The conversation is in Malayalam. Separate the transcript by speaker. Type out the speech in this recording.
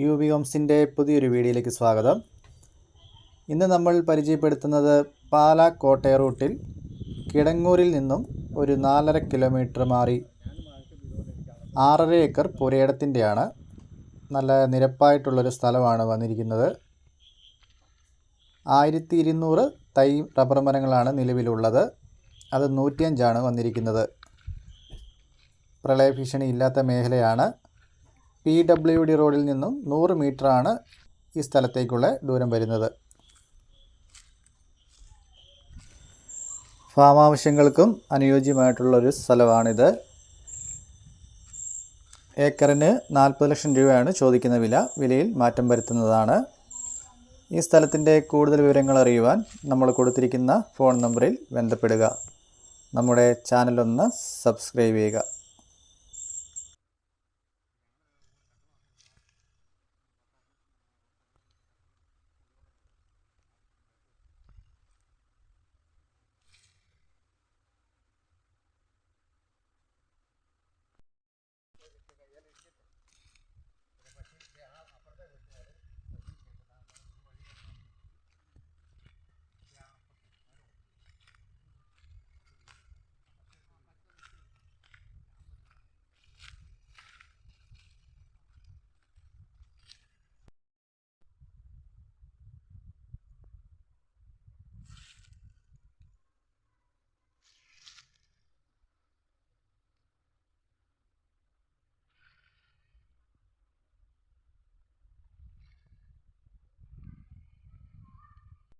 Speaker 1: യു വി ഹോംസിന്റെ പുതിയൊരു വീഡിയോയിലേക്ക് സ്വാഗതം. ഇന്ന് നമ്മൾ പരിചയപ്പെടുത്തുന്നത് പാലാ കോട്ടയ റൂട്ടിൽ കിടങ്ങൂരിൽ നിന്നും ഒരു നാലര കിലോമീറ്റർ മാറി ആറര ഏക്കർ പുരയിടത്തിന്റെയാണ് നല്ല നിരപ്പായിട്ടുള്ളൊരു സ്ഥലമാണ് വന്നിരിക്കുന്നത്. ആയിരത്തി ഇരുന്നൂറ് തൈ റബ്ബർ മരങ്ങളാണ് നിലവിലുള്ളത്. അത് നൂറ്റിയഞ്ചാണ് വന്നിരിക്കുന്നത്. പ്രളയഭീഷണി ഇല്ലാത്ത മേഖലയാണ്. പി ഡബ്ല്യു ഡി റോഡിൽ നിന്നും നൂറ് മീറ്ററാണ് ഈ സ്ഥലത്തേക്കുള്ള ദൂരം വരുന്നത്. ഫാം ആവശ്യങ്ങൾക്കും അനുയോജ്യമായിട്ടുള്ളൊരു സ്ഥലമാണിത്. ഏക്കറിന് നാൽപ്പത് ലക്ഷം രൂപയാണ് ചോദിക്കുന്ന വില. വിലയിൽ മാറ്റം വരുത്തുന്നതാണ്. ഈ സ്ഥലത്തിന്റെ കൂടുതൽ വിവരങ്ങൾ അറിയുവാൻ നമ്മൾ കൊടുത്തിരിക്കുന്ന ഫോൺ നമ്പറിൽ ബന്ധപ്പെടുക. നമ്മുടെ ചാനലൊന്ന് സബ്സ്ക്രൈബ് ചെയ്യുക.